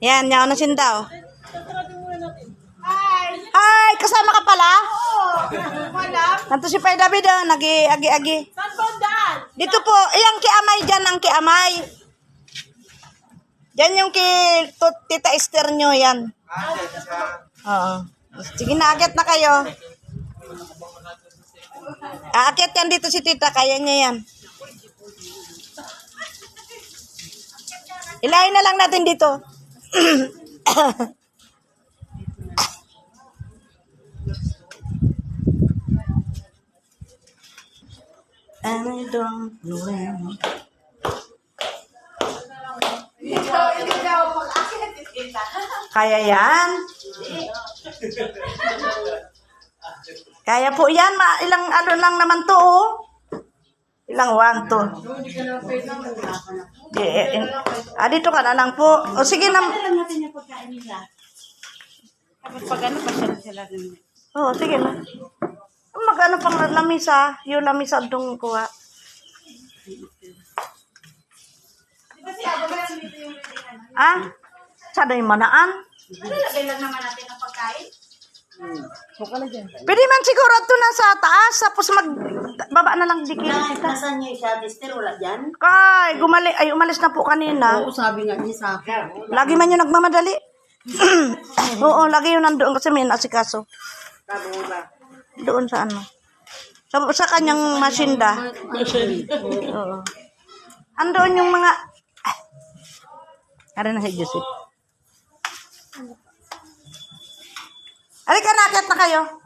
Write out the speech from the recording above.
Yan, yan na sindaw. Hi! Kasama ka pala? Madam, Nanto si Pai David, oh, nagi, agi, agi. saan? Dito po, yung kiamay dyan, ang kiamay. Yan yung ki Tita Esther nyo, yan. Oo. Sige na, na kayo. Aakit yan dito si Tita, kaya niya yan. Ilahin na lang natin dito. And I don't know when. Kaya yan? Kaya po yan. Ma ilang ano lang naman to, oh. Ilang one, two. Di, eh, in, ah, dito ka na lang po. O sige na. lang natin yung pagkain nila. Tapos pag ano pa sila sila ng... Oo, sige na. Magano pang lamisa? Yung lamisa dong kuha. Ah? Sana yung manaan? Lalagay lang naman natin ang pagkain. Pwede man siguro ito na sa taas, tapos mag baba na lang dikit. Nasaan niya siya, Mister? Wala dyan? Kay, gumali, ay umalis na po kanina. Oo, sabi nga niya sa akin. Lagi man yung nagmamadali. Oo, lagi yun nandoon kasi may nasikaso. Doon sa ano. Sa, sa kanyang masinda. Oo. Andoon yung mga... Ah. Ano na si Joseph? Halika na, akit na kayo.